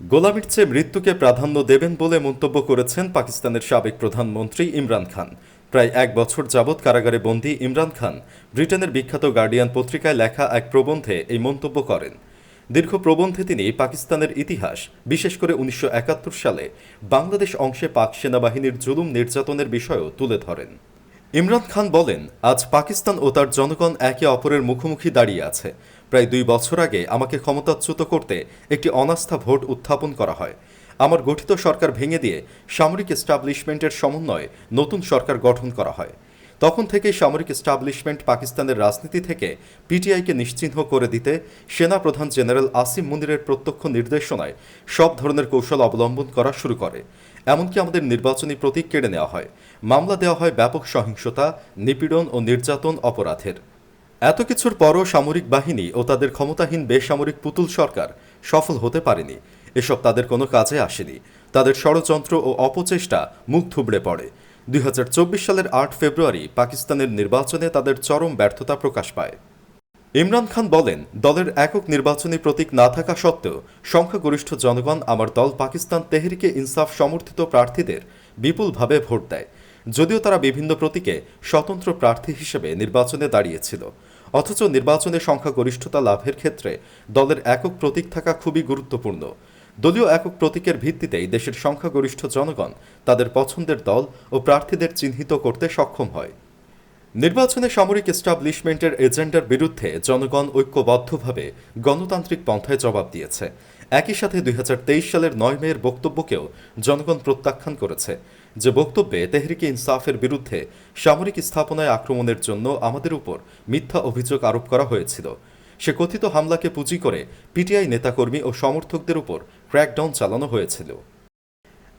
গোলামির চেয়ে মৃত্যুকে প্রাধান্য দেবেন বলে মন্তব্য করেছেন পাকিস্তানের সাবেক প্রধানমন্ত্রী ইমরান খান। প্রায় এক বছর যাবৎ কারাগারে বন্দী ইমরান খান ব্রিটেনের বিখ্যাত গার্ডিয়ান পত্রিকায় লেখা এক প্রবন্ধে এই মন্তব্য করেন। দীর্ঘ প্রবন্ধে তিনি পাকিস্তানের ইতিহাস, বিশেষ করে উনিশশো একাত্তর সালে বাংলাদেশ অংশে পাক সেনাবাহিনীর জুলুম নির্যাতনের বিষয়ও তুলে ধরেন। ইমরান খান বলেন, আজ পাকিস্তান ও তার জনগণ একে অপরের মুখোমুখি দাঁড়িয়ে আছে। প্রায় দুই বছর আগে আমাকে ক্ষমতাচ্যুত করতে একটি অনাস্থা ভোট উত্থাপন করা হয়। আমার গঠিত সরকার ভেঙে দিয়ে সামরিক এস্টাবলিশমেন্টের সমন্বয়ে নতুন সরকার গঠন করা হয়। তখন থেকেই সামরিক এস্টাবলিশমেন্ট পাকিস্তানের রাজনীতি থেকে পিটিআইকে নিশ্চিহ্ন করে দিতে সেনা প্রধান জেনারেল আসিম মুনিরের প্রত্যক্ষ নির্দেশনায় সব ধরনের কৌশল অবলম্বন করা শুরু করে। এমনকি আমাদের নির্বাচনী প্রতীক কেড়ে নেওয়া হয়। মামলা দেওয়া হয় ব্যাপক সহিংসতা, নিপীড়ন ও নির্যাতন অপরাধের। এত কিছুর পরও সামরিক বাহিনী ও তাদের ক্ষমতাহীন বেসামরিক পুতুল সরকার সফল হতে পারেনি। এসব তাদের কোনো কাজে আসেনি। তাদের ষড়যন্ত্র ও অপচেষ্টা মুখ থুবড়ে পড়ে। দুই হাজার চব্বিশ সালের আট ফেব্রুয়ারি পাকিস্তানের নির্বাচনে তাদের চরম ব্যর্থতা প্রকাশ পায়। ইমরান খান বলেন, দলের একক নির্বাচনী প্রতীক না থাকা সত্ত্বেও সংখ্যাগরিষ্ঠ জনগণ আমার দল পাকিস্তান তেহরিকে ইনসাফ সমর্থিত প্রার্থীদের বিপুলভাবে ভোট দেয়। যদিও তারা বিভিন্ন প্রতীকে স্বতন্ত্র প্রার্থী হিসেবে নির্বাচনে দাঁড়িয়েছিল। অথচ নির্বাচনে সংখ্যাগরিষ্ঠতা লাভের ক্ষেত্রে দলের একক প্রতীক থাকা খুবই গুরুত্বপূর্ণ। দলীয় একক প্রতীকের ভিত্তিতেই দেশের সংখ্যাগরিষ্ঠ জনগণ তাদের পছন্দের দল ও প্রার্থীদের চিহ্নিত করতে সক্ষম হয়। নির্বাচনে সামরিক এস্টাবলিশমেন্টের এজেন্ডার বিরুদ্ধে জনগণ ঐক্যবদ্ধভাবে গণতান্ত্রিক পন্থায় জবাব দিয়েছে। একই সাথে দুই হাজার তেইশ সালের নয় মেয়ের বক্তব্যকেও জনগণ প্রত্যাখ্যান করেছে। যে বক্তব্যে তেহরিকে ইনসাফের বিরুদ্ধে সামরিক স্থাপনায় আক্রমণের জন্য আমাদের উপর মিথ্যা অভিযোগ আরোপ করা হয়েছিল। সে কথিত হামলাকে পুঁজি করে পিটিআই নেতাকর্মী ও সমর্থকদের উপর ক্র্যাকডাউন চালানো হয়েছিল।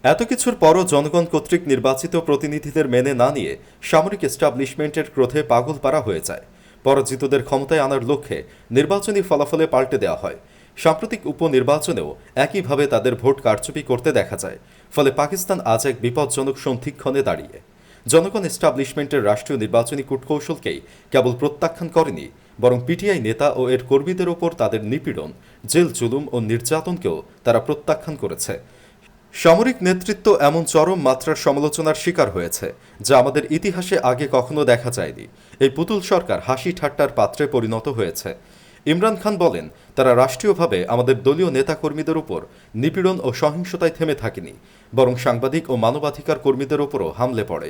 এত কিছুর পরও জনগণ কর্তৃক নির্বাচিত প্রতিনিধিদের মেনে না নিয়ে সামরিক এস্টাবলিশমেন্টের ক্রোধে পাগল পারা হয়ে যায়। পরাজিতদের ক্ষমতায় আনার লক্ষ্যে নির্বাচনী ফলাফলে পাল্টে দেওয়া হয়। সাম্প্রতিক উপনির্বাচনেও একইভাবে তাদের ভোট কারচুপি করতে দেখা যায়, ফলে পাকিস্তান আজ এক বিপজ্জনক সন্ধিক্ষণে দাঁড়িয়ে। জনগণ এস্টাবলিশমেন্টের রাষ্ট্রীয় নির্বাচনী কূটকৌশলকেই কেবল প্রত্যাখ্যান করেনি, বরং পিটিআই নেতা ও এর কর্মীদের ওপর তাদের নিপীড়ন, জেল জুলুম ও নির্যাতনকেও তারা প্রত্যাখ্যান করেছে। সামরিক নেতৃত্ব এমন চরম মাত্রার সমালোচনার শিকার হয়েছে, যা আমাদের ইতিহাসে আগে কখনো দেখা যায়নি। এই পুতুল সরকার হাসি ঠাট্টার পাত্রে পরিণত হয়েছে। ইমরান খান বলেন, তারা রাষ্ট্রীয়ভাবে আমাদের দলীয় নেতাকর্মীদের উপর নিপীড়ন ও সহিংসতায় থেমে থাকেনি, বরং সাংবাদিক ও মানবাধিকার কর্মীদের উপরও হামলে পড়ে।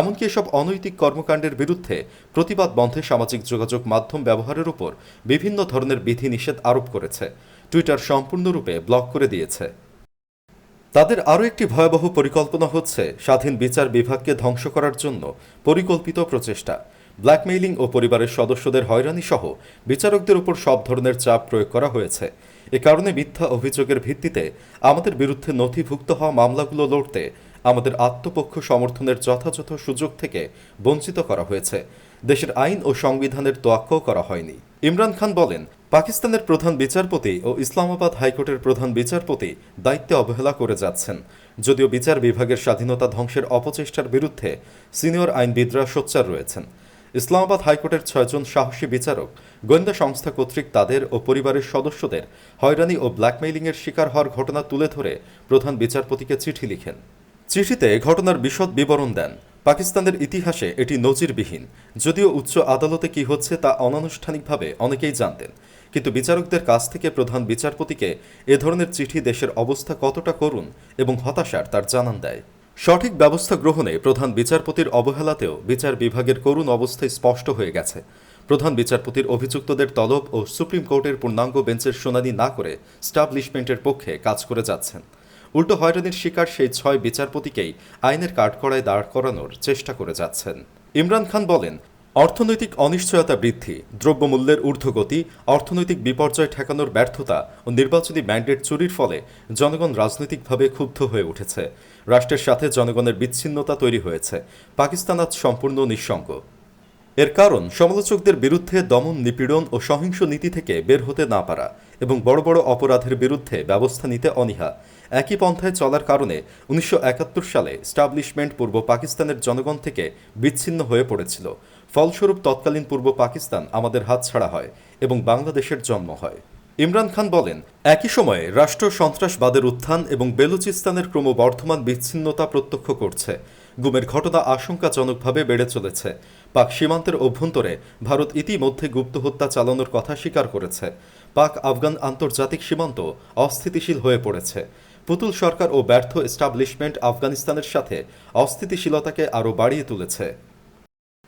এমনকি এসব অনৈতিক কর্মকাণ্ডের বিরুদ্ধে প্রতিবাদ বন্ধে সামাজিক যোগাযোগ মাধ্যম ব্যবহারের উপর বিভিন্ন ধরনের বিধিনিষেধ আরোপ করেছে। টুইটার সম্পূর্ণরূপে ব্লক করে দিয়েছে। তাদের আরও একটি ভয়াবহ পরিকল্পনা হচ্ছে স্বাধীন বিচার বিভাগকে ধ্বংস করার জন্য পরিকল্পিত প্রচেষ্টা। ব্ল্যাকমেইলিং ও পরিবারের সদস্যদের হয়রানি সহ বিচারকদের উপর সব ধরনের চাপ প্রয়োগ করা হয়েছে। এ কারণে মিথ্যা অভিযোগের ভিত্তিতে আমাদের বিরুদ্ধে নথিভুক্ত হওয়া মামলাগুলো লড়তে আমাদের আত্মপক্ষ সমর্থনের যথাযথ সুযোগ থেকে বঞ্চিত করা হয়েছে। দেশের আইন ও সংবিধানের তোয়াক্কাও করা হয়নি। ইমরান খান বলেন পাকিস্তানের প্রধান বিচারপতি ও ইসলামাবাদ হাইকোর্টের প্রধান বিচারপতি দায়িত্বে অবহেলা করে যাচ্ছেন। যদিও বিচার বিভাগের স্বাধীনতা ধ্বংসের অপচেষ্টার বিরুদ্ধে সিনিয়র আইনবিদরা সোচ্চার রয়েছেন। ইসলামাবাদ হাইকোর্টের ছয়জন সাহসী বিচারক, গোয়েন্দা সংস্থা কর্তৃক তাদের ও পরিবারের সদস্যদের হয়রানি ও ব্ল্যাকমেইলিংয়ের শিকার হওয়ার ঘটনা তুলে ধরে প্রধান বিচারপতিকে চিঠি লিখেন। চিঠিতে ঘটনার বিশদ বিবরণ দেন। পাকিস্তানের ইতিহাসে এটি নজিরবিহীন, যদিও উচ্চ আদালতে কি হচ্ছে তা অনানুষ্ঠানিকভাবে অনেকেই জানতেন। কিন্তু বিচারকদের কাছ থেকে প্রধান বিচারপতিকে এ ধরনের চিঠি দেশের অবস্থা কতটা করুণ এবং হতাশার তার জানান দেয়। সঠিক ব্যবস্থা গ্রহণে প্রধান বিচারপতির অবহেলাতেও বিচার বিভাগের করুণ অবস্থায় স্পষ্ট হয়ে গেছে। প্রধান বিচারপতির অভিযুক্তদের তলব ও সুপ্রিম কোর্টের পূর্ণাঙ্গ বেঞ্চের শুনানি না করে স্টাবলিশমেন্টের পক্ষে কাজ করে যাচ্ছেন। উল্টো হয়রানির শিকার সেই ছয় বিচারপতিকেই আইনের কাঠগড়ায় দাঁড় করানোর চেষ্টা করে যাচ্ছেন। ইমরান খান বলেন, অর্থনৈতিক অনিশ্চয়তা বৃদ্ধি, দ্রব্যমূল্যের ঊর্ধ্বগতি, অর্থনৈতিক বিপর্যয় ঠেকানোর ব্যর্থতা ও নির্বাচনী ম্যান্ডেট চুরির ফলে জনগণ রাজনৈতিকভাবে ক্ষুব্ধ হয়ে উঠেছে। রাষ্ট্রের সাথে জনগণের বিচ্ছিন্নতা তৈরি হয়েছে। পাকিস্তান আজ সম্পূর্ণ নিঃসঙ্গ। এর কারণ, সমালোচকদের বিরুদ্ধে দমন নিপীড়ন ও সহিংস নীতি থেকে বের হতে না পারা। এবং বড় বড় অপরাধের বিরুদ্ধে ব্যবস্থা নিতে অনীহা। একই পন্থায় চলার কারণে উনিশশো একাত্তর সালে স্টাবলিশমেন্ট পূর্ব পাকিস্তানের জনগণ থেকে বিচ্ছিন্ন হয়ে পড়েছিল। ফলস্বরূপ তৎকালীন পূর্ব পাকিস্তান আমাদের হাতছাড়া হয় এবং বাংলাদেশের জন্ম হয়। ইমরান খান বলেন, একই সময়ে রাষ্ট্র সন্ত্রাসবাদের উত্থান এবং বেলুচিস্তানের ক্রমবর্ধমান বিচ্ছিন্নতা প্রত্যক্ষ করছে। গুমের ঘটনা আশঙ্কাজনকভাবে বেড়ে চলেছে। পাক সীমান্তের অভ্যন্তরে ভারত ইতিমধ্যে গুপ্ত হত্যা চালানোর কথা স্বীকার করেছে। পাক আফগান আন্তর্জাতিক সীমান্ত অস্থিতিশীল হয়ে পড়েছে। পুতুল সরকার ও ব্যর্থ এস্টাবলিশমেন্ট আফগানিস্তানের সাথে অস্থিতিশীলতাকে আরও বাড়িয়ে তুলেছে।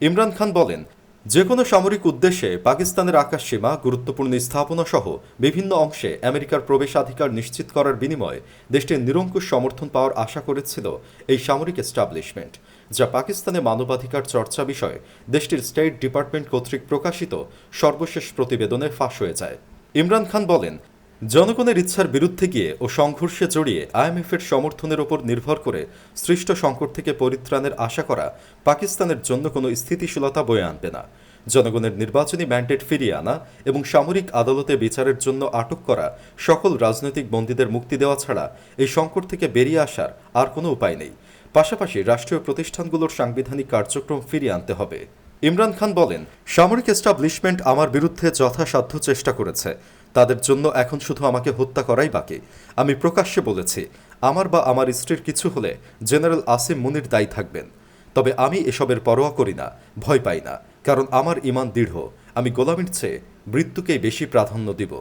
ইমরান খান বলেন যে কোনো সামরিক উদ্দেশ্যে পাকিস্তানের আকাশসীমা গুরুত্বপূর্ণ স্থাপনা সহ বিভিন্ন অংশে আমেরিকার প্রবেশাধিকার নিশ্চিত করার বিনিময়ে দেশটির নিরঙ্কুশ সমর্থন পাওয়ার আশা করেছিল এই সামরিক এস্টাবলিশমেন্ট, যা পাকিস্তানে মানবাধিকার চর্চা বিষয়ে দেশটির স্টেট ডিপার্টমেন্ট কর্তৃক প্রকাশিত সর্বশেষ প্রতিবেদনে ফাঁস হয়ে যায়। ইমরান খান বলেন, জনগণের ইচ্ছার বিরুদ্ধে গিয়ে ও সংঘর্ষে জড়িয়ে আইএমএফের সমর্থনের ওপর নির্ভর করে সৃষ্ট সংকট থেকে পরিত্রাণের আশা করা পাকিস্তানের জন্য কোনো স্থিতিশীলতা বয়ে আনবে না। জনগণের নির্বাচনী ম্যান্ডেট ফিরিয়ে আনা এবং সামরিক আদালতে বিচারের জন্য আটক করা সকল রাজনৈতিক বন্দীদের মুক্তি দেওয়া ছাড়া এই সংকট থেকে বেরিয়ে আসার আর কোনো উপায় নেই। পাশাপাশি রাষ্ট্রীয় প্রতিষ্ঠানগুলোর সাংবিধানিক কার্যক্রম ফিরিয়ে আনতে হবে। ইমরান খান বলেন, সামরিক এস্টাবলিশমেন্ট আমার বিরুদ্ধে যথাসাধ্য চেষ্টা করেছে। তাদের জন্য এখন শুধু আমাকে হত্যা করাই বাকি। আমি প্রকাশ্যে বলেছি, আমার বা আমার স্ত্রীর কিছু হলে জেনারেল আসিম মুনির দায়ী থাকবেন। তবে আমি এসবের পরোয়া করি না, ভয় পাই না, কারণ আমার ইমান দৃঢ়। আমি গোলামির চেয়ে মৃত্যুকেই বেশি প্রাধান্য দিব।